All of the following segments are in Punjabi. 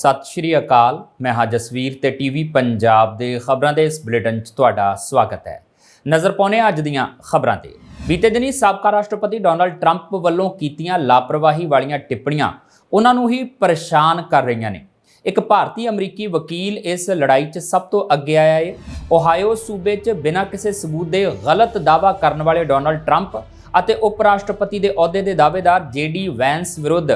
ਸਤਿ ਸ਼੍ਰੀ ਅਕਾਲ, ਮੈਂ ਹਾਂ ਜਸਵੀਰ ਤੇ ਟੀਵੀ ਪੰਜਾਬ ਦੇ ਖਬਰਾਂ ਦੇ ਇਸ ਬੁਲੇਟਿਨ 'ਚ ਤੁਹਾਡਾ ਸਵਾਗਤ ਹੈ। ਨਜ਼ਰ ਪਾਉਣੇ ਅੱਜ ਦੀਆਂ ਖਬਰਾਂ ਤੇ। ਬੀਤੇ ਦਿਨੀ ਸਾਬਕਾ ਰਾਸ਼ਟਰਪਤੀ ਡੋਨਲਡ ਟਰੰਪ ਵੱਲੋਂ ਕੀਤੀਆਂ ਲਾਪਰਵਾਹੀ ਵਾਲੀਆਂ ਟਿੱਪਣੀਆਂ ਉਹਨਾਂ ਨੂੰ ਹੀ ਪਰੇਸ਼ਾਨ ਕਰ ਰਹੀਆਂ ਨੇ। ਇੱਕ ਭਾਰਤੀ ਅਮਰੀਕੀ ਵਕੀਲ ਇਸ ਲੜਾਈ 'ਚ ਸਭ ਤੋਂ ਅੱਗੇ ਆਇਆ ਏ। ਓਹਾਇਓ ਸੂਬੇ 'ਚ ਬਿਨਾਂ ਕਿਸੇ ਸਬੂਤ ਦੇ ਗਲਤ ਦਾਅਵਾ ਕਰਨ ਵਾਲੇ ਡੋਨਲਡ ਟਰੰਪ ਅਤੇ ਉਪ ਰਾਸ਼ਟਰਪਤੀ ਦੇ ਅਹੁਦੇ ਦੇ ਦਾਅਵੇਦਾਰ ਜੇਡੀ ਵੈਂਸ ਵਿਰੁੱਧ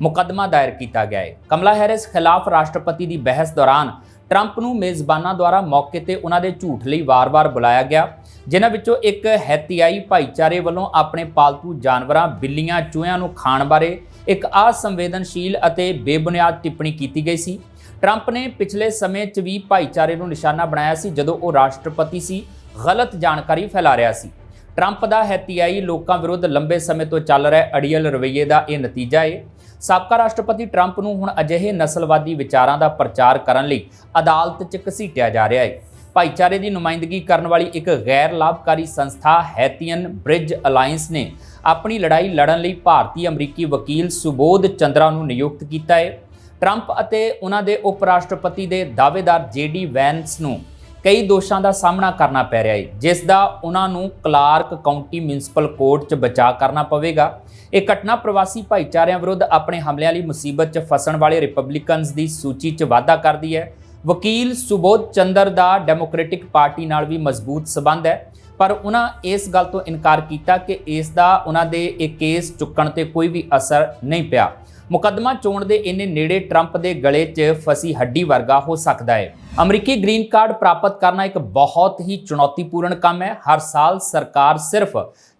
ਮੁਕੱਦਮਾ ਦਾਇਰ ਕੀਤਾ ਗਿਆ ਹੈ। ਕਮਲਾ ਹੈਰਿਸ ਖਿਲਾਫ ਰਾਸ਼ਟਰਪਤੀ ਦੀ ਬਹਿਸ ਦੌਰਾਨ ਟਰੰਪ ਨੂੰ ਮੇਜ਼ਬਾਨਾਂ ਦੁਆਰਾ ਮੌਕੇ ਤੇ ਉਹਨਾਂ ਦੇ ਝੂਠ ਲਈ ਵਾਰ-ਵਾਰ ਬੁਲਾਇਆ ਗਿਆ, ਜਿਨ੍ਹਾਂ ਵਿੱਚੋਂ ਇੱਕ ਹੈਤੀਆਈ ਭਾਈਚਾਰੇ ਵੱਲੋਂ ਆਪਣੇ ਪਾਲਤੂ ਜਾਨਵਰਾਂ, ਬਿੱਲੀਆਂ, ਚੂਹਿਆਂ ਨੂੰ ਖਾਣ ਬਾਰੇ ਇੱਕ ਅਸੰਵੇਦਨਸ਼ੀਲ ਅਤੇ ਬੇਬੁਨਿਆਦ ਟਿੱਪਣੀ ਕੀਤੀ ਗਈ ਸੀ। ਟਰੰਪ ਨੇ ਪਿਛਲੇ ਸਮੇਂ 'ਚ ਵੀ ਭਾਈਚਾਰੇ ਨੂੰ ਨਿਸ਼ਾਨਾ ਬਣਾਇਆ ਸੀ, ਜਦੋਂ ਉਹ ਰਾਸ਼ਟਰਪਤੀ ਸੀ, ਗਲਤ ਜਾਣਕਾਰੀ ਫੈਲਾ ਰਿਹਾ ਸੀ। ਟਰੰਪ ਦਾ ਹੈਤੀਆਈ ਲੋਕਾਂ ਵਿਰੁੱਧ ਲੰਬੇ ਸਮੇਂ ਤੋਂ ਚੱਲ ਰਿਹਾ ਅੜੀਅਲ ਰਵੱਈਏ ਦਾ ਇਹ ਨਤੀਜਾ ਹੈ ਸਾਬਕਾ ਰਾਸ਼ਟਰਪਤੀ ਟਰੰਪ ਨੂੰ ਹੁਣ ਅਜਿਹੇ ਨਸਲਵਾਦੀ ਵਿਚਾਰਾਂ ਦਾ ਪ੍ਰਚਾਰ ਕਰਨ ਲਈ ਅਦਾਲਤ 'ਚ ਘਸੀਟਿਆ ਜਾ ਰਿਹਾ ਹੈ। ਭਾਈਚਾਰੇ ਦੀ ਨੁਮਾਇੰਦਗੀ ਕਰਨ ਵਾਲੀ ਇੱਕ ਗੈਰ ਲਾਭਕਾਰੀ ਸੰਸਥਾ ਹੈਥੀਅਨ ਬ੍ਰਿਜ ਅਲਾਈਅੰਸ ਨੇ ਆਪਣੀ ਲੜਾਈ ਲੜਨ ਲਈ ਭਾਰਤੀ ਅਮਰੀਕੀ ਵਕੀਲ ਸੁਬੋਧ ਚੰਦਰਾ ਨੂੰ ਨਿਯੁਕਤ ਕੀਤਾ ਹੈ। ਟਰੰਪ ਅਤੇ ਉਹਨਾਂ ਦੇ ਉਪ ਰਾਸ਼ਟਰਪਤੀ ਦੇ ਦਾਅਵੇਦਾਰ ਜੇਡੀ ਵੈਂਸ ਨੂੰ ਕਈ ਦੋਸ਼ਾਂ ਦਾ ਸਾਹਮਣਾ ਕਰਨਾ ਪੈ ਰਿਹਾ ਹੈ, ਜਿਸ ਦਾ ਉਹਨਾਂ ਨੂੰ ਕਲਾਰਕ ਕਾਉਂਟੀ ਮਿਊਨਿਸਪਲ ਕੋਰਟ 'ਚ ਬਚਾਅ ਕਰਨਾ ਪਵੇਗਾ। ਇਹ ਘਟਨਾ ਪ੍ਰਵਾਸੀ ਭਾਈਚਾਰਿਆਂ ਵਿਰੁੱਧ ਆਪਣੇ ਹਮਲਿਆਂ ਲਈ ਮੁਸੀਬਤ 'ਚ ਫਸਣ ਵਾਲੇ ਰਿਪਬਲਿਕਨਸ ਦੀ ਸੂਚੀ 'ਚ ਵਾਧਾ ਕਰਦੀ ਹੈ। ਵਕੀਲ ਸੁਬੋਧ ਚੰਦਰ ਦਾ ਡੈਮੋਕ੍ਰੈਟਿਕ ਪਾਰਟੀ ਨਾਲ ਵੀ ਮਜ਼ਬੂਤ ਸਬੰਧ ਹੈ। ਪਰ ਉਹਨਾਂ ਇਸ ਗੱਲ ਤੋਂ ਇਨਕਾਰ ਕੀਤਾ ਕਿ ਇਸ ਦਾ ਉਹਨਾਂ ਦੇ ਇਹ ਕੇਸ ਚੁੱਕਣ ਤੇ ਕੋਈ ਵੀ ਅਸਰ ਨਹੀਂ ਪਿਆ। ਮੁਕੱਦਮਾ ਚੋਣ ਦੇ ਇੰਨੇ ਨੇੜੇ ਟਰੰਪ ਦੇ ਗਲੇ 'ਚ ਫਸੀ ਹੱਡੀ ਵਰਗਾ ਹੋ ਸਕਦਾ ਹੈ। ਅਮਰੀਕੀ ਗ੍ਰੀਨ ਕਾਰਡ ਪ੍ਰਾਪਤ ਕਰਨਾ ਇੱਕ ਬਹੁਤ ਹੀ ਚੁਣੌਤੀਪੂਰਨ ਕੰਮ ਹੈ। ਹਰ ਸਾਲ ਸਰਕਾਰ ਸਿਰਫ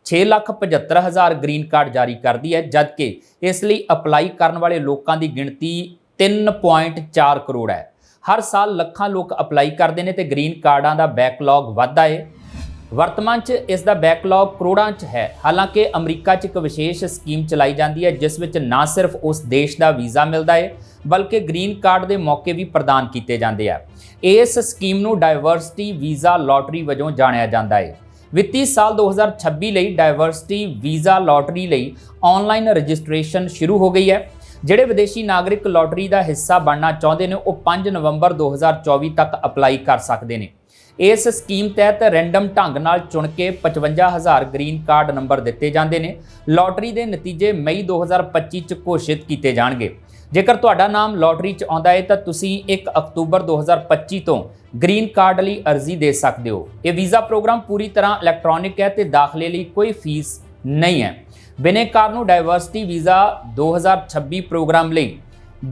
675000 ਗ੍ਰੀਨ ਕਾਰਡ ਜਾਰੀ ਕਰਦੀ ਹੈ, ਜਦਕਿ ਇਸ ਲਈ ਅਪਲਾਈ ਕਰਨ ਵਾਲੇ ਲੋਕਾਂ ਦੀ ਗਿਣਤੀ 3.4 ਕਰੋੜ ਹੈ। ਹਰ ਸਾਲ ਲੱਖਾਂ ਲੋਕ ਅਪਲਾਈ ਕਰਦੇ ਨੇ ਤੇ ਗ੍ਰੀਨ ਕਾਰਡਾਂ ਦਾ ਬੈਕਲੌਗ ਵੱਧਦਾ ਹੈ। ਵਰਤਮਾਨ 'ਚ ਇਸ ਦਾ ਬੈਕਲੌਗ ਕਰੋੜਾਂ 'ਚ ਹੈ। ਹਾਲਾਂਕਿ ਅਮਰੀਕਾ 'ਚ ਇੱਕ ਵਿਸ਼ੇਸ਼ ਸਕੀਮ ਚਲਾਈ ਜਾਂਦੀ ਹੈ, ਜਿਸ ਵਿੱਚ ਨਾ ਸਿਰਫ ਉਸ ਦੇਸ਼ ਦਾ ਵੀਜ਼ਾ ਮਿਲਦਾ ਹੈ, ਬਲਕਿ ਗ੍ਰੀਨ ਕਾਰਡ ਦੇ ਮੌਕੇ ਵੀ ਪ੍ਰਦਾਨ ਕੀਤੇ ਜਾਂਦੇ ਆ। ਇਸ ਸਕੀਮ ਨੂੰ ਡਾਈਵਰਸਿਟੀ ਵੀਜ਼ਾ ਲਾਟਰੀ ਵਜੋਂ ਜਾਣਿਆ ਜਾਂਦਾ ਹੈ। ਵਿੱਤੀ ਸਾਲ 2026 ਲਈ ਡਾਈਵਰਸਿਟੀ ਵੀਜ਼ਾ ਲਾਟਰੀ ਲਈ ਆਨਲਾਈਨ ਰਜਿਸਟ੍ਰੇਸ਼ਨ ਸ਼ੁਰੂ ਹੋ ਗਈ ਹੈ। ਜਿਹੜੇ ਵਿਦੇਸ਼ੀ ਨਾਗਰਿਕ ਲਾਟਰੀ ਦਾ ਹਿੱਸਾ ਬਣਨਾ ਚਾਹੁੰਦੇ ਨੇ, ਉਹ 5 ਨਵੰਬਰ 2024 ਤੱਕ ਅਪਲਾਈ ਕਰ ਸਕਦੇ ਨੇ। ਇਸ ਸਕੀਮ ਤਹਿਤ ਰੈਂਡਮ ਢੰਗ ਨਾਲ ਚੁਣ ਕੇ 55000 ਗ੍ਰੀਨ ਕਾਰਡ ਨੰਬਰ ਦਿੱਤੇ ਜਾਂਦੇ ਨੇ। ਲਾਟਰੀ ਦੇ ਨਤੀਜੇ ਮਈ 2025 ਚ ਘੋਸ਼ਿਤ ਕੀਤੇ ਜਾਣਗੇ। ਜੇਕਰ ਤੁਹਾਡਾ ਨਾਮ ਲੋਟਰੀ 'ਚ ਆਉਂਦਾ ਹੈ, ਤਾਂ ਤੁਸੀਂ 1 ਅਕਤੂਬਰ 2025 ਤੋਂ ਗ੍ਰੀਨ ਕਾਰਡ ਲਈ ਅਰਜ਼ੀ ਦੇ ਸਕਦੇ ਹੋ। ਇਹ ਵੀਜ਼ਾ ਪ੍ਰੋਗਰਾਮ ਪੂਰੀ ਤਰ੍ਹਾਂ ਇਲੈਕਟ੍ਰੋਨਿਕ ਹੈ ਤੇ ਦਾਖਲੇ ਲਈ ਕੋਈ ਫੀਸ ਨਹੀਂ ਹੈ। ਬਿਨੇਕਾਰ ਨੂੰ ਡਾਈਵਰਸਿਟੀ ਵੀਜ਼ਾ 2026 ਪ੍ਰੋਗਰਾਮ ਲਈ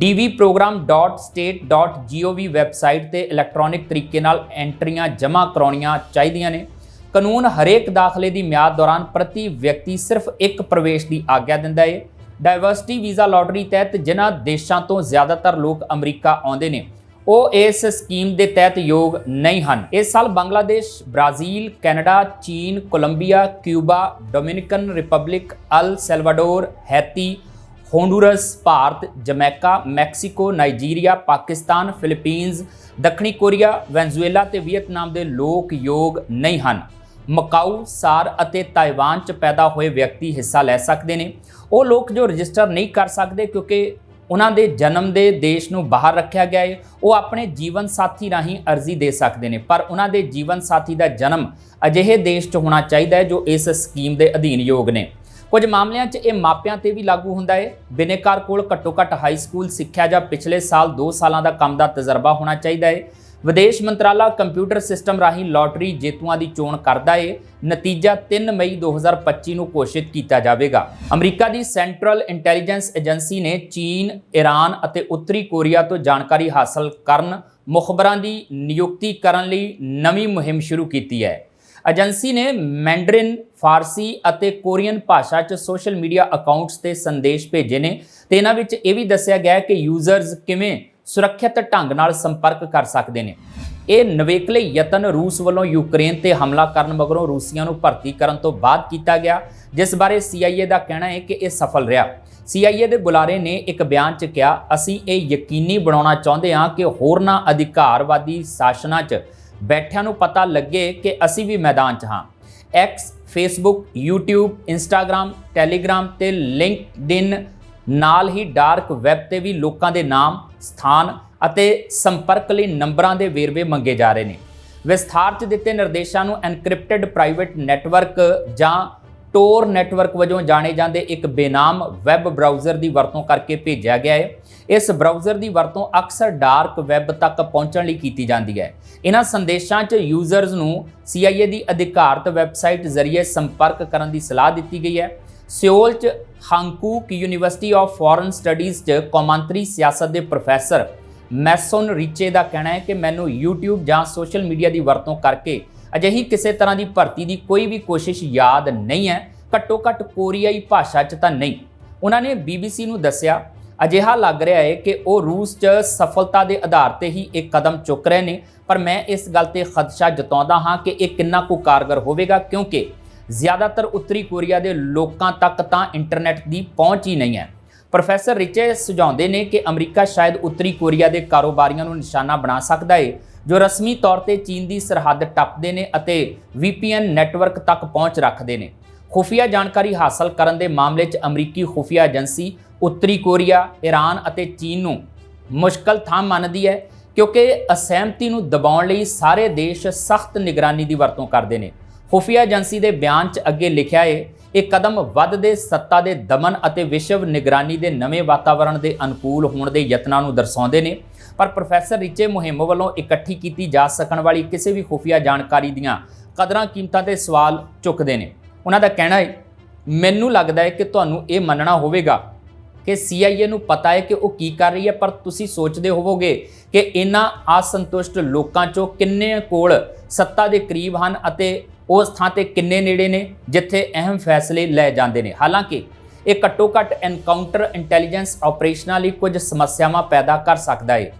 dvprogram.state.gov ਵੈਬਸਾਈਟ ਤੇ ਇਲੈਕਟ੍ਰੋਨਿਕ ਤਰੀਕੇ ਨਾਲ ਐਂਟਰੀਆਂ ਜਮ੍ਹਾਂ ਕਰਾਉਣੀਆਂ ਚਾਹੀਦੀਆਂ ਨੇ। ਕਾਨੂੰਨ ਹਰੇਕ ਦਾਖਲੇ ਦੀ ਮਿਆਦ ਦੌਰਾਨ ਪ੍ਰਤੀ ਵਿਅਕਤੀ ਸਿਰਫ ਇੱਕ ਪ੍ਰਵੇਸ਼ ਦੀ ਆਗਿਆ ਦਿੰਦਾ ਹੈ। ਡਾਈਵਰਸਿਟੀ ਵੀਜ਼ਾ ਲਾਟਰੀ ਤਹਿਤ ਜਿਨ੍ਹਾਂ ਦੇਸ਼ਾਂ ਤੋਂ ਜ਼ਿਆਦਾਤਰ ਲੋਕ ਅਮਰੀਕਾ ਆਉਂਦੇ ਨੇ, ਉਹ ਇਸ ਸਕੀਮ ਦੇ ਤਹਿਤ ਯੋਗ ਨਹੀਂ ਹਨ। ਇਸ ਸਾਲ ਬੰਗਲਾਦੇਸ਼, ਬ੍ਰਾਜ਼ੀਲ, ਕੈਨੇਡਾ, ਚੀਨ, Colombia, Cuba, Dominican Republic, El Salvador, Haiti, Honduras, Bharat, Jamaica, Mexico, Nigeria, Pakistan Philippines ਦੱਖਣੀ ਕੋਰੀਆ, ਵੈਨਜ਼ੂਏਲਾ ਤੇ ਵੀਅਤਨਾਮ ਦੇ ਲੋਕ ਯੋਗ ਨਹੀਂ ਹਨ। ਮਕਾਊ, ਸਾਰ ਅਤੇ ਤਾਈਵਾਨ 'ਚ ਪੈਦਾ ਹੋਏ ਵਿਅਕਤੀ ਹਿੱਸਾ ਲੈ ਸਕਦੇ ਨੇ। ਉਹ ਲੋਕ ਜੋ ਰਜਿਸਟਰ ਨਹੀਂ ਕਰ ਸਕਦੇ ਕਿਉਂਕਿ ਉਹਨਾਂ ਦੇ ਜਨਮ ਦੇ ਦੇਸ਼ ਨੂੰ ਬਾਹਰ ਰੱਖਿਆ ਗਿਆ ਹੈ ਉਹ ਆਪਣੇ ਜੀਵਨ ਸਾਥੀ ਰਾਹੀਂ ਅਰਜ਼ੀ ਦੇ ਸਕਦੇ ਨੇ। ਪਰ ਉਹਨਾਂ ਦੇ ਜੀਵਨ ਸਾਥੀ ਦਾ ਜਨਮ ਅਜਿਹੇ ਦੇਸ਼ 'ਚ ਹੋਣਾ ਚਾਹੀਦਾ ਹੈ ਜੋ ਇਸ ਸਕੀਮ ਦੇ ਅਧੀਨ ਯੋਗ ਨੇ। ਕੁਝ ਮਾਮਲਿਆਂ 'ਚ ਇਹ ਮਾਪਿਆਂ ਤੇ ਵੀ ਲਾਗੂ ਹੁੰਦਾ ਹੈ ਬਿਨੇਕਾਰ ਕੋਲ ਘੱਟੋ-ਘੱਟ ਹਾਈ ਸਕੂਲ ਸਿੱਖਿਆ ਜਾਂ ਪਿਛਲੇ ਸਾਲ 2 ਸਾਲਾਂ ਦਾ ਕੰਮ ਦਾ ਤਜਰਬਾ ਹੋਣਾ ਚਾਹੀਦਾ ਹੈ ਵਿਦੇਸ਼ ਮੰਤਰਾਲਾ ਕੰਪਿਊਟਰ ਸਿਸਟਮ ਰਾਹੀਂ ਲਾਟਰੀ ਜੇਤੂਆਂ ਦੀ ਚੋਣ ਕਰਦਾ ਏ। ਨਤੀਜਾ 3 ਮਈ 2025 ਨੂੰ ਘੋਸ਼ਿਤ ਕੀਤਾ ਜਾਵੇਗਾ। ਅਮਰੀਕਾ ਦੀ ਸੈਂਟਰਲ ਇੰਟੈਲੀਜੈਂਸ ਏਜੰਸੀ ਨੇ ਚੀਨ, ਈਰਾਨ ਅਤੇ ਉੱਤਰੀ ਕੋਰੀਆ ਤੋਂ ਜਾਣਕਾਰੀ ਹਾਸਲ ਕਰਨ ਮੁਖਬਰਾਂ ਦੀ ਨਿਯੁਕਤੀ ਕਰਨ ਲਈ ਨਵੀਂ ਮੁਹਿੰਮ ਸ਼ੁਰੂ ਕੀਤੀ ਹੈ। ਏਜੰਸੀ ਨੇ ਮੈਂਡਰਿਨ ਫਾਰਸੀ ਅਤੇ ਕੋਰੀਅਨ ਭਾਸ਼ਾ 'ਚ ਸੋਸ਼ਲ ਮੀਡੀਆ ਅਕਾਊਂਟਸ ਤੇ ਸੰਦੇਸ਼ ਭੇਜੇ ਨੇ ਤੇ ਇਹਨਾਂ ਵਿੱਚ ਇਹ ਵੀ ਦੱਸਿਆ ਗਿਆ ਹੈ ਕਿ ਯੂਜ਼ਰਸ ਕਿਵੇਂ ਸੁਰੱਖਿਅਤ ਢੰਗ ਨਾਲ ਸੰਪਰਕ ਕਰ ਸਕਦੇ ਨੇ। ਇਹ ਨਵੇਕਲੇ ਯਤਨ ਰੂਸ ਵੱਲੋਂ ਯੂਕਰੇਨ ਤੇ ਹਮਲਾ ਕਰਨ ਮਗਰੋਂ ਰੂਸੀਆਂ ਨੂੰ ਭਰਤੀ ਕਰਨ ਤੋਂ ਬਾਅਦ ਕੀਤਾ ਗਿਆ, ਜਿਸ ਬਾਰੇ CIA ਦਾ ਕਹਿਣਾ ਹੈ ਕਿ ਇਹ ਸਫਲ ਰਿਹਾ। CIA ਦੇ ਬੁਲਾਰੇ ਨੇ ਇੱਕ ਬਿਆਨ 'ਚ ਕਿਹਾ, ਅਸੀਂ ਇਹ ਯਕੀਨੀ ਬਣਾਉਣਾ ਚਾਹੁੰਦੇ ਹਾਂ ਕਿ ਹੋਰਨਾਂ ਅਧਿਕਾਰਵਾਦੀ ਸ਼ਾਸਨਾਂ 'ਚ ਬੈਠਿਆਂ ਨੂੰ ਪਤਾ ਲੱਗੇ ਕਿ ਅਸੀਂ ਵੀ ਮੈਦਾਨ 'ਚ ਹਾਂ। X, Facebook, YouTube, Instagram, Telegram ਤੇ LinkedIn ਨਾਲ ਹੀ ਡਾਰਕ ਵੈਬ ਤੇ ਵੀ ਲੋਕਾਂ ਦੇ ਨਾਮ, ਸਥਾਨ ਅਤੇ ਸੰਪਰਕ ਲਈ ਨੰਬਰਾਂ ਦੇ ਵੇਰਵੇ ਮੰਗੇ ਜਾ ਰਹੇ ਨੇ। ਵਿਸਥਾਰ 'ਚ ਦਿੱਤੇ ਨਿਰਦੇਸ਼ਾਂ ਨੂੰ ਐਨਕ੍ਰਿਪਟਡ ਪ੍ਰਾਈਵੇਟ ਨੈਟਵਰਕ ਜਾਂ ਟੋਰ ਨੈਟਵਰਕ ਵਜੋਂ ਜਾਣੇ ਜਾਂਦੇ ਇੱਕ ਬੇਨਾਮ ਵੈਬ ਬਰਾਊਜ਼ਰ ਦੀ ਵਰਤੋਂ ਕਰਕੇ ਭੇਜਿਆ ਗਿਆ ਹੈ। ਇਸ ਬਰਾਊਜ਼ਰ ਦੀ ਵਰਤੋਂ ਅਕਸਰ ਡਾਰਕ ਵੈਬ ਤੱਕ ਪਹੁੰਚਣ ਲਈ ਕੀਤੀ ਜਾਂਦੀ ਹੈ। ਇਹਨਾਂ ਸੰਦੇਸ਼ਾਂ 'ਚ ਯੂਜ਼ਰਸ ਨੂੰ CIA ਦੀ ਅਧਿਕਾਰਤ ਵੈਬਸਾਈਟ ਜ਼ਰੀਏ ਸੰਪਰਕ ਕਰਨ ਦੀ ਸਲਾਹ ਦਿੱਤੀ ਗਈ ਹੈ। ਸਿਓਲ 'ਚ Hankuk university of foreign studies 'ਚ ਕੌਮਾਂਤਰੀ ਸਿਆਸਤ ਦੇ ਪ੍ਰੋਫੈਸਰ ਮੈਸਨ ਰੀਚੇ ਦਾ ਕਹਿਣਾ ਹੈ ਕਿ ਮੈਨੂੰ YouTube ਜਾਂ ਸੋਸ਼ਲ ਮੀਡੀਆ ਦੀ ਵਰਤੋਂ ਕਰਕੇ ਅਜਿਹੀ ਕਿਸੇ ਤਰ੍ਹਾਂ ਦੀ ਭਰਤੀ ਦੀ ਕੋਈ ਵੀ ਕੋਸ਼ਿਸ਼ ਯਾਦ ਨਹੀਂ ਹੈ। ਘੱਟੋ ਘੱਟ ਕੋਰੀਆਈ ਭਾਸ਼ਾ 'ਚ ਤਾਂ ਨਹੀਂ। ਉਹਨਾਂ ਨੇ BBC ਨੂੰ ਦੱਸਿਆ, ਅਜਿਹਾ ਲੱਗ ਰਿਹਾ ਹੈ ਕਿ ਉਹ ਰੂਸ 'ਚ ਸਫਲਤਾ ਦੇ ਆਧਾਰ ਤੇ ਹੀ ਇੱਕ ਕਦਮ ਚੁੱਕ ਰਹੇ ਨੇ, ਪਰ ਮੈਂ ਇਸ ਗੱਲ ਤੇ ਖਦਸ਼ਾ ਜਤਾਉਂਦਾ ਹਾਂ ਕਿ ਇਹ ਕਿੰਨਾ ਕੁ ਕਾਰਗਰ ਹੋਵੇਗਾ, ਕਿਉਂਕਿ ਜ਼ਿਆਦਾਤਰ ਉੱਤਰੀ ਕੋਰੀਆ ਦੇ ਲੋਕਾਂ ਤੱਕ ਤਾਂ ਇੰਟਰਨੈਟ ਦੀ ਪਹੁੰਚ ਹੀ ਨਹੀਂ ਹੈ। ਪ੍ਰੋਫੈਸਰ ਰਿਚੇ ਸੁਝਾਉਂਦੇ ਨੇ ਕਿ ਅਮਰੀਕਾ ਸ਼ਾਇਦ ਉੱਤਰੀ ਕੋਰੀਆ ਦੇ ਕਾਰੋਬਾਰੀਆਂ ਨੂੰ ਨਿਸ਼ਾਨਾ ਬਣਾ ਸਕਦਾ ਹੈ ਜੋ ਰਸਮੀ ਤੌਰ ਤੇ ਚੀਨ ਦੀ ਸਰਹੱਦ ਟੱਪਦੇ ਨੇ ਅਤੇ VPN ਨੈਟਵਰਕ ਤੱਕ ਪਹੁੰਚ ਰੱਖਦੇ ਨੇ। ਖੁਫੀਆ ਜਾਣਕਾਰੀ ਹਾਸਲ ਕਰਨ ਦੇ ਮਾਮਲੇ 'ਚ ਅਮਰੀਕੀ ਖੁਫੀਆ ਏਜੰਸੀ ਉੱਤਰੀ ਕੋਰੀਆ ਈਰਾਨ ਅਤੇ ਚੀਨ ਨੂੰ ਮੁਸ਼ਕਲ ਥਾਂ ਮੰਨਦੀ ਹੈ ਕਿਉਂਕਿ ਅਸਹਿਮਤੀ ਨੂੰ ਦਬਾਉਣ ਲਈ ਸਾਰੇ ਦੇਸ਼ ਸਖਤ ਨਿਗਰਾਨੀ ਦੀ ਵਰਤੋਂ ਕਰਦੇ ਨੇ। ਖੁਫੀਆ ਏਜੰਸੀ ਦੇ ਬਿਆਨ 'ਚ ਅੱਗੇ ਲਿਖਿਆ ਏ, ਇਹ ਕਦਮ ਵੱਧਦੇ ਸੱਤਾ ਦੇ ਦਮਨ ਅਤੇ ਵਿਸ਼ਵ ਨਿਗਰਾਨੀ ਦੇ ਨਵੇਂ ਵਾਤਾਵਰਣ ਦੇ ਅਨੁਕੂਲ ਹੋਣ ਦੇ ਯਤਨਾਂ ਨੂੰ ਦਰਸਾਉਂਦੇ ਨੇ। ਪਰ ਪ੍ਰੋਫੈਸਰ ਰਿਚੇ ਮੁਹਿੰਮ ਵੱਲੋਂ ਇਕੱਠੀ ਕੀਤੀ ਜਾ ਸਕਣ ਵਾਲੀ ਕਿਸੇ ਵੀ ਖੁਫੀਆ ਜਾਣਕਾਰੀ ਦੀਆਂ ਕਦਰਾਂ ਕੀਮਤਾਂ ਤੇ ਸਵਾਲ ਚੁੱਕਦੇ ਨੇ। ਉਹਨਾਂ ਦਾ ਕਹਿਣਾ ਹੈ ਮੈਨੂੰ ਲੱਗਦਾ ਹੈ ਕਿ ਤੁਹਾਨੂੰ ਇਹ ਮੰਨਣਾ ਹੋਵੇਗਾ ਕਿ CIA ਨੂੰ ਪਤਾ ਹੈ ਕਿ ਉਹ ਕੀ ਕਰ ਰਹੀ ਹੈ ਪਰ ਤੁਸੀਂ ਸੋਚਦੇ ਹੋਵੋਗੇ ਕਿ ਇਹਨਾਂ ਅਸੰਤੁਸ਼ਟ ਲੋਕਾਂ ਚੋਂ ਕਿੰਨੇ ਕੋਲ ਸੱਤਾ ਦੇ ਕਰੀਬ ਹਨ ਅਤੇ ਉਸ ਥਾਂ ਤੇ ਕਿੰਨੇ ਨੇੜੇ ਨੇ, ਜਿੱਥੇ ਅਹਿਮ ਫੈਸਲੇ ਲਏ ਜਾਂਦੇ ਨੇ। ਹਾਲਾਂਕਿ, ਇਹ ਘੱਟੋ ਘੱਟ ਐਨਕਾਊਂਟਰ ਇੰਟੈਲੀਜੈਂਸ ਆਪਰੇਸ਼ਨਾਂ ਲਈ ਕੁਝ ਸਮੱਸਿਆਵਾਂ ਪੈਦਾ ਕਰ ਸਕਦਾ ਹੈ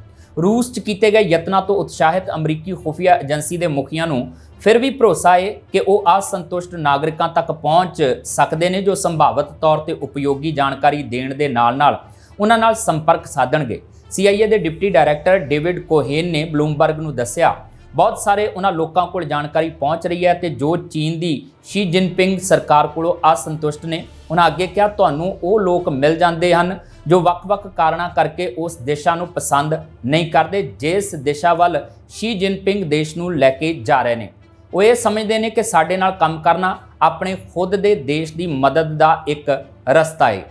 ਰੂਸ 'ਚ ਕੀਤੇ ਗਏ ਯਤਨਾਂ ਤੋਂ ਉਤਸ਼ਾਹਿਤ ਅਮਰੀਕੀ ਖੁਫੀਆ ਏਜੰਸੀ ਦੇ ਮੁਖੀਆਂ ਨੂੰ ਫਿਰ ਵੀ ਭਰੋਸਾ ਹੈ ਕਿ ਉਹ ਅਸੰਤੁਸ਼ਟ ਨਾਗਰਿਕਾਂ ਤੱਕ ਪਹੁੰਚ ਸਕਦੇ ਨੇ, ਜੋ ਸੰਭਾਵਤ ਤੌਰ ਤੇ ਉਪਯੋਗੀ ਜਾਣਕਾਰੀ ਦੇਣ ਦੇ ਨਾਲ-ਨਾਲ ਉਹਨਾਂ ਨਾਲ ਸੰਪਰਕ ਸਾਧਣਗੇ। CIA ਦੇ ਡਿਪਟੀ ਡਾਇਰੈਕਟਰ ਡੇਵਿਡ ਕੋਹੇਨ ਨੇ ਬਲੂਮਬਰਗ ਨੂੰ ਦੱਸਿਆ ਬਹੁਤ ਸਾਰੇ ਉਹਨਾਂ ਲੋਕਾਂ ਕੋਲ ਜਾਣਕਾਰੀ ਪਹੁੰਚ ਰਹੀ ਹੈ ਤੇ ਜੋ ਚੀਨ ਦੀ ਸ਼ੀ ਜਿਨਪਿੰਗ ਸਰਕਾਰ ਕੋਲੋਂ ਅਸੰਤੁਸ਼ਟ ਨੇ, ਉਹਨਾਂ ਅੱਗੇ ਕਿਹਾ, ਤੁਹਾਨੂੰ ਉਹ ਲੋਕ ਮਿਲ ਜਾਂਦੇ ਹਨ ਜੋ ਵੱਖ-ਵੱਖ ਕਾਰਨਾਂ ਕਰਕੇ ਉਸ ਦਿਸ਼ਾ ਨੂੰ ਪਸੰਦ ਨਹੀਂ ਕਰਦੇ, ਜਿਸ ਦਿਸ਼ਾ ਵੱਲ ਸ਼ੀ ਜਿਨਪਿੰਗ ਦੇਸ਼ ਨੂੰ ਲੈ ਕੇ ਜਾ ਰਹੇ ਨੇ। ਉਹ ਇਹ ਸਮਝਦੇ ਨੇ ਕਿ ਸਾਡੇ ਨਾਲ ਕੰਮ ਕਰਨਾ ਆਪਣੇ ਖੁਦ ਦੇ ਦੇਸ਼ ਦੀ ਮਦਦ ਦਾ ਇੱਕ ਰਸਤਾ ਹੈ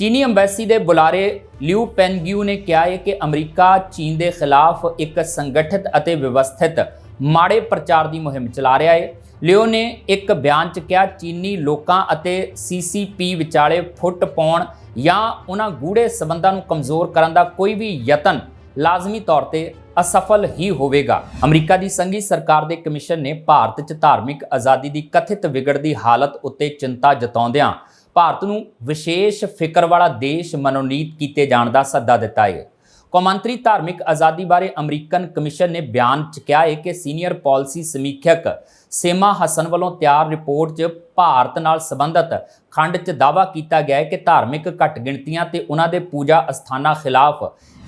ਚੀਨੀ ਅੰਬੈਸੀ ਦੇ ਬੁਲਾਰੇ ਲਿਊ ਪੈਨਗਿਊ ਨੇ ਕਿਹਾ ਹੈ ਕਿ ਅਮਰੀਕਾ, ਚੀਨ ਦੇ ਖਿਲਾਫ ਇੱਕ ਸੰਗਠਿਤ ਅਤੇ ਵਿਵਸਥਿਤ ਮਾੜੇ ਪ੍ਰਚਾਰ ਦੀ ਮੁਹਿੰਮ ਚਲਾ ਰਿਹਾ ਹੈ। ਲਿਓ ਨੇ ਇੱਕ ਬਿਆਨ 'ਚ ਕਿਹਾ, ਚੀਨੀ ਲੋਕਾਂ ਅਤੇ ਸੀਸੀਪੀ ਵਿਚਾਲੇ ਫੁੱਟ ਪਾਉਣ ਜਾਂ ਉਹਨਾਂ ਗੂੜੇ ਸਬੰਧਾਂ ਨੂੰ ਕਮਜ਼ੋਰ ਕਰਨ ਦਾ ਕੋਈ ਵੀ ਯਤਨ ਲਾਜ਼ਮੀ ਤੌਰ ਤੇ ਅਸਫਲ ਹੀ ਹੋਵੇਗਾ। ਅਮਰੀਕਾ ਦੀ ਸੰਘੀ ਸਰਕਾਰ ਦੇ ਕਮਿਸ਼ਨ ਨੇ ਭਾਰਤ 'ਚ ਧਾਰਮਿਕ ਆਜ਼ਾਦੀ ਦੀ ਕਥਿਤ ਵਿਗੜਦੀ ਹਾਲਤ ਉੱਤੇ ਚਿੰਤਾ ਜਤਾਉਂਦਿਆਂ ਭਾਰਤ ਨੂੰ ਵਿਸ਼ੇਸ਼ ਫਿਕਰ ਵਾਲਾ ਦੇਸ਼ ਮਨੋਨੀਤ ਕੀਤੇ ਜਾਣ ਦਾ ਸੱਦਾ ਦਿੱਤਾ ਹੈ। ਕੌਮਾਂਤਰੀ ਧਾਰਮਿਕ ਆਜ਼ਾਦੀ ਬਾਰੇ ਅਮਰੀਕਨ ਕਮਿਸ਼ਨ ਨੇ ਬਿਆਨ 'ਚ ਕਿਹਾ ਹੈ ਕਿ ਸੀਨੀਅਰ ਪਾਲਿਸੀ ਸਮੀਖਿਅਕ ਸੇਮਾ ਹਸਨ ਵੱਲੋਂ ਤਿਆਰ ਰਿਪੋਰਟ 'ਚ ਭਾਰਤ ਨਾਲ ਸੰਬੰਧਿਤ ਖੰਡ 'ਚ ਦਾਅਵਾ ਕੀਤਾ ਗਿਆ ਹੈ ਕਿ ਧਾਰਮਿਕ ਘੱਟ ਗਿਣਤੀਆਂ ਤੇ ਉਹਨਾਂ ਦੇ ਪੂਜਾ ਅਸਥਾਨਾਂ ਖਿਲਾਫ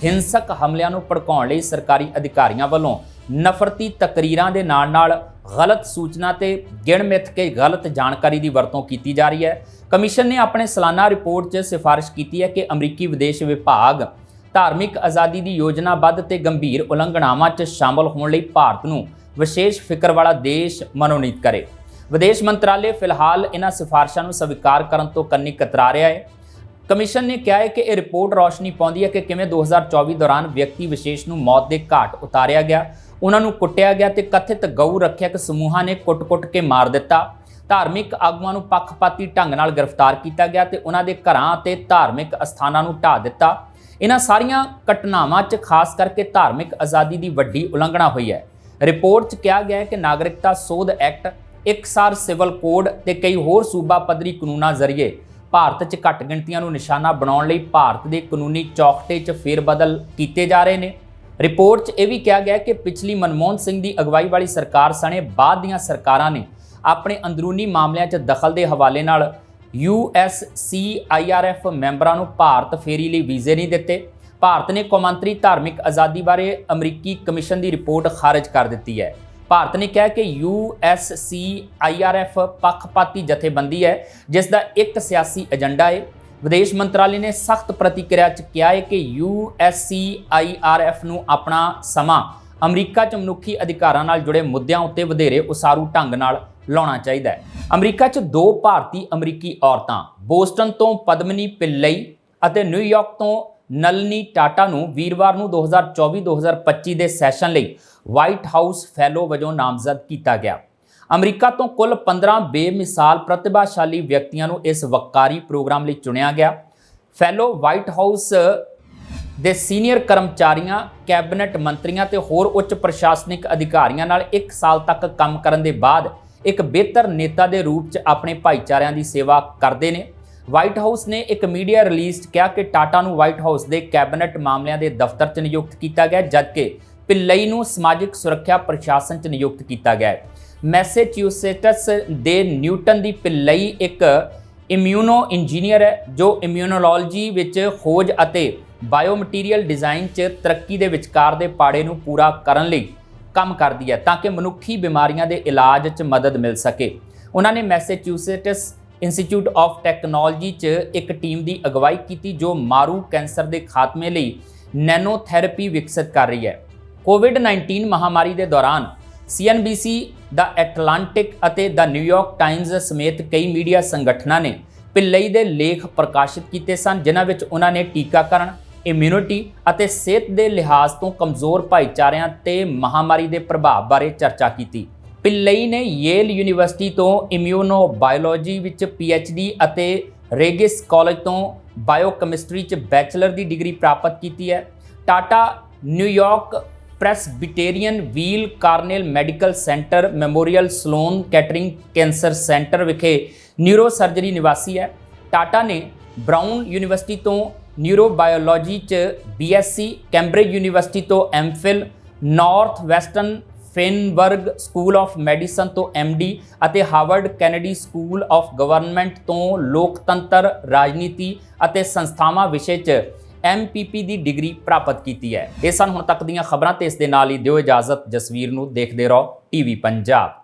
ਹਿੰਸਕ ਹਮਲਿਆਂ ਨੂੰ ਭੜਕਾਉਣ ਲਈ ਸਰਕਾਰੀ ਅਧਿਕਾਰੀਆਂ ਵੱਲੋਂ ਨਫ਼ਰਤੀ ਤਕਰੀਰਾਂ ਦੇ ਨਾਲ-ਨਾਲ ਗਲਤ ਸੂਚਨਾ ਤੇ ਗਿਣ ਮਿੱਥ ਕੇ ਗਲਤ ਜਾਣਕਾਰੀ ਦੀ ਵਰਤੋਂ ਕੀਤੀ ਜਾ ਰਹੀ ਹੈ। ਕਮਿਸ਼ਨ ਨੇ ਆਪਣੇ ਸਾਲਾਨਾ ਰਿਪੋਰਟ 'ਚ ਸਿਫਾਰਿਸ਼ ਕੀਤੀ ਹੈ ਕਿ ਅਮਰੀਕੀ ਵਿਦੇਸ਼ ਵਿਭਾਗ ਧਾਰਮਿਕ ਆਜ਼ਾਦੀ ਦੀ ਯੋਜਨਾਬੱਧ ਤੇ ਗੰਭੀਰ ਉਲੰਘਣਾਵਾਂ 'ਚ ਸ਼ਾਮਲ ਹੋਣ ਲਈ ਭਾਰਤ ਨੂੰ ਵਿਸ਼ੇਸ਼ ਫਿਕਰ ਵਾਲਾ ਦੇਸ਼ ਮਨੋਨੀਤ ਕਰੇ। ਵਿਦੇਸ਼ ਮੰਤਰਾਲੇ ਫਿਲਹਾਲ ਇਹਨਾਂ ਸਿਫਾਰਸ਼ਾਂ ਨੂੰ ਸਵੀਕਾਰ ਕਰਨ ਤੋਂ ਕੰਨੀ ਕਤਰਾ ਰਿਹਾ ਹੈ। ਕਮਿਸ਼ਨ ਨੇ ਕਿਹਾ ਹੈ ਕਿ ਇਹ ਰਿਪੋਰਟ ਰੌਸ਼ਨੀ ਪਾਉਂਦੀ ਹੈ ਕਿ ਕਿਵੇਂ 2024 ਦੌਰਾਨ ਵਿਅਕਤੀ ਵਿਸ਼ੇਸ਼ ਨੂੰ ਮੌਤ ਦੇ ਘਾਟ ਉਤਾਰਿਆ ਗਿਆ ਉਹਨਾਂ ਨੂੰ ਕੁੱਟਿਆ ਗਿਆ ਤੇ ਕਥਿਤ ਗਊ ਰੱਖਿਅਕ ਸਮੂਹਾਂ ਨੇ ਕੁੱਟ-ਕੁੱਟ ਕੇ ਮਾਰ ਦਿੱਤਾ। ਧਾਰਮਿਕ ਆਗੂਆਂ ਨੂੰ ਪੱਖਪਾਤੀ ਢੰਗ ਨਾਲ ਗ੍ਰਿਫਤਾਰ ਕੀਤਾ ਗਿਆ ਤੇ ਉਹਨਾਂ ਦੇ ਘਰਾਂ ਅਤੇ ਧਾਰਮਿਕ ਅਸਥਾਨਾਂ ਨੂੰ ਢਾ ਦਿੱਤਾ। ਇਹਨਾਂ ਸਾਰੀਆਂ ਘਟਨਾਵਾਂ 'ਚ ਖਾਸ ਕਰਕੇ ਧਾਰਮਿਕ ਆਜ਼ਾਦੀ ਦੀ ਵੱਡੀ ਉਲੰਘਣਾ ਹੋਈ ਹੈ। ਰਿਪੋਰਟ 'ਚ ਕਿਹਾ ਗਿਆ ਹੈ ਕਿ ਨਾਗਰਿਕਤਾ ਸੋਧ ਐਕਟ, ਇਕਸਾਰ ਸਿਵਲ ਕੋਡ ਤੇ ਕਈ ਹੋਰ ਸੂਬਾ ਪੱਧਰੀ ਕਾਨੂੰਨਾਂ ਜ਼ਰੀਏ ਭਾਰਤ 'ਚ ਘੱਟ ਗਿਣਤੀਆਂ ਨੂੰ ਨਿਸ਼ਾਨਾ ਬਣਾਉਣ ਲਈ ਭਾਰਤ ਦੇ ਕਾਨੂੰਨੀ ਚੌਕਟੇ 'ਚ ਫੇਰਬਦਲ ਕੀਤੇ ਜਾ ਰਹੇ ਨੇ। ਰਿਪੋਰਟ 'ਚ ਇਹ ਵੀ ਕਿਹਾ ਗਿਆ ਕਿ ਪਿਛਲੀ ਮਨਮੋਹਨ ਸਿੰਘ ਦੀ ਅਗਵਾਈ ਵਾਲੀ ਸਰਕਾਰ ਸਣੇ ਬਾਅਦ ਦੀਆਂ ਸਰਕਾਰਾਂ ਨੇ ਆਪਣੇ ਅੰਦਰੂਨੀ ਮਾਮਲਿਆਂ 'ਚ ਦਖਲ ਦੇ ਹਵਾਲੇ ਨਾਲ USCIRF ਮੈਂਬਰਾਂ ਨੂੰ ਭਾਰਤ ਫੇਰੀ ਲਈ ਵੀਜ਼ੇ ਨਹੀਂ ਦਿੱਤੇ। ਭਾਰਤ ਨੇ ਕੌਮਾਂਤਰੀ ਧਾਰਮਿਕ ਆਜ਼ਾਦੀ ਬਾਰੇ ਅਮਰੀਕੀ ਕਮਿਸ਼ਨ ਦੀ ਰਿਪੋਰਟ ਖਾਰਜ ਕਰ ਦਿੱਤੀ ਹੈ। ਭਾਰਤ ਨੇ ਕਿਹਾ ਕਿ USCIRF ਪੱਖਪਾਤੀ ਜਥੇਬੰਦੀ ਹੈ, ਜਿਸ ਦਾ ਇੱਕ ਸਿਆਸੀ ਏਜੰਡਾ ਹੈ। ਵਿਦੇਸ਼ ਮੰਤਰਾਲੇ ਨੇ ਸਖਤ ਪ੍ਰਤੀਕਿਰਿਆ 'ਚ ਕਿਹਾ ਹੈ ਕਿ USCIRF ਨੂੰ ਆਪਣਾ ਸਮਾਂ ਅਮਰੀਕਾ 'ਚ ਮਨੁੱਖੀ ਅਧਿਕਾਰਾਂ ਨਾਲ ਜੁੜੇ ਮੁੱਦਿਆਂ ਉੱਤੇ ਵਧੇਰੇ ਉਸਾਰੂ ਢੰਗ ਨਾਲ ਲਾਉਣਾ ਚਾਹੀਦਾ ਹੈ। ਅਮਰੀਕਾ 'ਚ ਦੋ ਭਾਰਤੀ ਅਮਰੀਕੀ ਔਰਤਾਂ ਬੋਸਟਨ ਤੋਂ ਪਦਮਨੀ ਪਿੱਲਈ ਅਤੇ ਨਿਊਯਾਰਕ ਤੋਂ ਨਲਨੀ ਟਾਟਾ ਨੂੰ ਵੀਰਵਾਰ ਨੂੰ 2024-2025 ਦੇ ਸੈਸ਼ਨ ਲਈ ਵਾਈਟ ਹਾਊਸ ਫੈਲੋ ਵਜੋਂ ਨਾਮਜ਼ਦ ਕੀਤਾ ਗਿਆ। ਅਮਰੀਕਾ ਤੋਂ ਕੁੱਲ 15 ਬੇਮਿਸਾਲ ਪ੍ਰਤਿਭਾਸ਼ਾਲੀ ਵਿਅਕਤੀਆਂ ਨੂੰ ਇਸ ਵਕਾਰੀ ਪ੍ਰੋਗਰਾਮ ਲਈ ਚੁਣਿਆ ਗਿਆ। ਫੈਲੋ ਵਾਈਟ ਹਾਊਸ ਦੇ ਸੀਨੀਅਰ ਕਰਮਚਾਰੀਆਂ, ਕੈਬਨਿਟ ਮੰਤਰੀਆਂ ਤੇ ਹੋਰ ਉੱਚ ਪ੍ਰਸ਼ਾਸਨਿਕ ਅਧਿਕਾਰੀਆਂ ਨਾਲ 1 ਸਾਲ ਤੱਕ ਕੰਮ ਕਰਨ ਦੇ ਬਾਅਦ ਇੱਕ ਬਿਹਤਰ ਨੇਤਾ ਦੇ ਰੂਪ 'ਚ ਆਪਣੇ ਭਾਈਚਾਰਿਆਂ ਦੀ ਸੇਵਾ ਕਰਦੇ ਨੇ। ਵਾਈਟ ਹਾਊਸ ਨੇ ਇੱਕ ਮੀਡੀਆ ਰਿਲੀਜ਼ 'ਚ ਕਿਹਾ ਕਿ ਟਾਟਾ ਨੂੰ ਵਾਈਟ ਹਾਊਸ ਦੇ ਕੈਬਨਿਟ ਮਾਮਲਿਆਂ ਦੇ ਦਫ਼ਤਰ 'ਚ ਨਿਯੁਕਤ ਕੀਤਾ ਗਿਆ, ਜਦਕਿ ਪਿੱਲਈ ਨੂੰ ਸਮਾਜਿਕ ਸੁਰੱਖਿਆ ਪ੍ਰਸ਼ਾਸਨ 'ਚ ਨਿਯੁਕਤ ਕੀਤਾ ਗਿਆ ਮੈਸੇਚਿਉਸੇਟਸ ਦੇ ਨਿਊਟਨ ਦੀ ਪਿੱਲਈ ਇੱਕ ਇਮਿਊਨੋ ਇੰਜੀਨੀਅਰ ਹੈ, ਜੋ ਇਮਿਊਨੋਲੋਜੀ ਵਿੱਚ ਖੋਜ ਅਤੇ ਬਾਇਓਮਟੀਰੀਅਲ ਡਿਜ਼ਾਈਨ 'ਚ ਤਰੱਕੀ ਦੇ ਵਿਚਕਾਰ ਦੇ ਪਾੜੇ ਨੂੰ ਪੂਰਾ ਕਰਨ ਲਈ ਕੰਮ ਕਰਦੀ ਹੈ, ਤਾਂ ਕਿ ਮਨੁੱਖੀ ਬਿਮਾਰੀਆਂ ਦੇ ਇਲਾਜ 'ਚ ਮਦਦ ਮਿਲ ਸਕੇ। ਉਹਨਾਂ ਨੇ ਮੈਸੇਚਿਉਸੇਟਸ ਇੰਸਟੀਚਿਊਟ ਆਫ ਟੈਕਨੋਲੋਜੀ 'ਚ ਇੱਕ ਟੀਮ ਦੀ ਅਗਵਾਈ ਕੀਤੀ, ਜੋ ਮਾਰੂ ਕੈਂਸਰ ਦੇ ਖਾਤਮੇ ਲਈ ਨੈਨੋਥੈਰੇਪੀ ਵਿਕਸਿਤ ਕਰ ਰਹੀ ਹੈ। ਕੋਵਿਡ-19 ਮਹਾਮਾਰੀ ਦੇ ਦੌਰਾਨ CNBC ਦਾ ਐਟਲਾਂਟਿਕ ਅਤੇ ਦਾ ਨਿਊਯਾਰਕ ਟਾਈਮਜ਼ ਸਮੇਤ ਕਈ ਮੀਡੀਆ ਸੰਗਠਨਾਂ ਨੇ ਪਿੱਲਈ ਦੇ ਲੇਖ ਪ੍ਰਕਾਸ਼ਿਤ ਕੀਤੇ ਸਨ, ਜਿਨ੍ਹਾਂ ਵਿੱਚ ਉਹਨਾਂ ਨੇ ਟੀਕਾਕਰਨ ਇਮਿਊਨਿਟੀ ਅਤੇ ਸਿਹਤ ਦੇ ਲਿਹਾਜ਼ ਤੋਂ ਕਮਜ਼ੋਰ ਭਾਈਚਾਰਿਆਂ ਤੇ ਮਹਾਮਾਰੀ ਦੇ ਪ੍ਰਭਾਵ ਬਾਰੇ ਚਰਚਾ ਕੀਤੀ। ਪਿੱਲਈ ਨੇ ਯੇਲ ਯੂਨੀਵਰਸਿਟੀ ਤੋਂ ਇਮਿਊਨੋ ਬਾਇਓਲੋਜੀ ਵਿੱਚ ਡੀ ਅਤੇ ਰੇਗਿਸ ਕਾਲਜ ਤੋਂ ਬਾਇਓਕੈਮਿਸਟਰੀ 'ਚ ਬੈਚਲਰ ਦੀ ਡਿਗਰੀ ਪ੍ਰਾਪਤ ਕੀਤੀ ਹੈ। Tata New York Presbyterian Weill Cornell medical centre memorial Sloan Kettering cancer centre ਵਿਖੇ ਨਿਊਰੋ ਸਰਜਰੀ ਨਿਵਾਸੀ ਹੈ। ਟਾਟਾ ਨੇ ਬ੍ਰਾਊਨ ਯੂਨੀਵਰਸਿਟੀ ਤੋਂ ਨਿਊਰੋਬਾਇਓਲੋਜੀ 'ਚ ਬੀਐਸਸੀ, ਕੈਂਬਰਿਜ ਯੂਨੀਵਰਸਿਟੀ ਤੋਂ MPhil Northwestern Feinberg school of medicine ਤੋਂ ਐਮਡੀ ਅਤੇ Harvard Kennedy school of government ਤੋਂ ਲੋਕਤੰਤਰ, ਰਾਜਨੀਤੀ ਅਤੇ ਸੰਸਥਾਵਾਂ ਵਿਸ਼ੇ 'ਚ ਐਮਪੀਪੀ ਦੀ ਡਿਗਰੀ ਪ੍ਰਾਪਤ ਕੀਤੀ ਹੈ। ਇਹ ਸਨ ਹੁਣ ਤੱਕ ਦੀਆਂ ਖਬਰਾਂ ਤੇ ਇਸ ਦੇ ਨਾਲ ਹੀ ਦਿਓ ਇਜਾਜ਼ਤ। ਜਸਵੀਰ ਨੂੰ ਦੇਖਦੇ ਰਹੋ। ਟੀਵੀ ਪੰਜਾਬ।